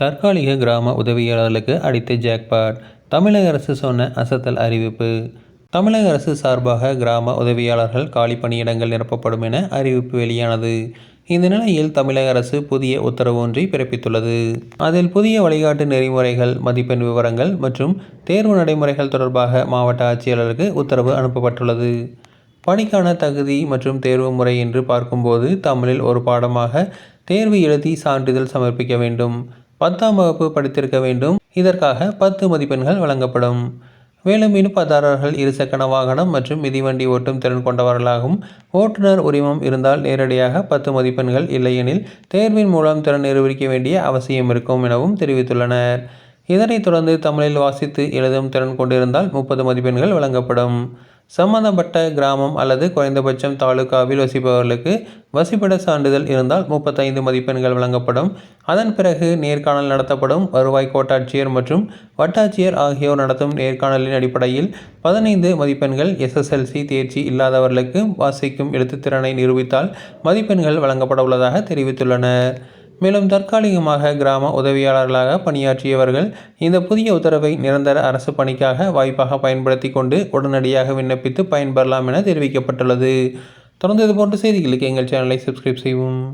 தற்காலிக கிராம உதவியாளர்களுக்கு அடித்த ஜாக்பாட். தமிழக அரசு சொன்ன அசத்தல் அறிவிப்பு. தமிழக அரசு சார்பாக கிராம உதவியாளர்கள் காலி பணியிடங்கள் நிரப்பப்படும் என அறிவிப்பு வெளியானது. இந்த நிலையில் தமிழக அரசு புதிய உத்தரவு ஒன்றை பிறப்பித்துள்ளது. அதில் புதிய வழிகாட்டு நெறிமுறைகள் மதிப்பெண் விவரங்கள் மற்றும் தேர்வு நடைமுறைகள் தொடர்பாக மாவட்ட ஆட்சியாளருக்கு உத்தரவு அனுப்பப்பட்டுள்ளது. பணிக்கான தகுதி மற்றும் தேர்வு முறை என்று பார்க்கும்போது தமிழில் ஒரு பாடமாக தேர்வு எழுதி சான்றிதழ் சமர்ப்பிக்க வேண்டும். பத்தாம் வகுப்பு படித்திருக்க வேண்டும். இதற்காக பத்து மதிப்பெண்கள் வழங்கப்படும். மேலும் விண்ணப்பதாரர்கள் இருசக்கர வாகனம் மற்றும் மிதிவண்டி ஓட்டும் திறன் கொண்டவர்களாகவும் ஓட்டுநர் உரிமம் இருந்தால் நேரடியாக பத்து மதிப்பெண்கள் இல்லையெனில் தேர்வின் மூலம் திறன் நிரூபிக்க வேண்டிய அவசியம் இருக்கும் எனவும் தெரிவித்துள்ளனர். இதனைத் தொடர்ந்து தமிழில் வாசித்து எழுதும் திறன் கொண்டிருந்தால் முப்பது மதிப்பெண்கள் வழங்கப்படும். சம்பந்தப்பட்ட கிராமம் அல்லது குறைந்தபட்சம் தாலுகாவில் வசிப்பவர்களுக்கு வசிப்பிட சான்றிதழ் இருந்தால் முப்பத்தைந்து மதிப்பெண்கள் வழங்கப்படும். அதன் பிறகு நேர்காணல் நடத்தப்படும். வருவாய் கோட்டாட்சியர் மற்றும் வட்டாட்சியர் ஆகியோர் நடத்தும் நேர்காணலின் அடிப்படையில் பதினைந்து மதிப்பெண்கள் எஸ்எஸ்எல்சி தேர்ச்சி இல்லாதவர்களுக்கு வாசிக்கும் எழுத்துத்திறனை நிரூபித்தால் மதிப்பெண்கள் வழங்கப்பட உள்ளதாக தெரிவித்துள்ளனர். மேலும் தற்காலிகமாக கிராம உதவியாளர்களாக பணியாற்றியவர்கள் இந்த புதிய உத்தரவை நிரந்தர அரசு பணிக்காக வாய்ப்பாக பயன்படுத்தி கொண்டு உடனடியாக விண்ணப்பித்து பயன்பெறலாம் என தெரிவிக்கப்பட்டுள்ளது. தொடர்ந்து இதுபோன்ற செய்திகளுக்கு எங்கள் சேனலை சப்ஸ்கிரைப் செய்வோம்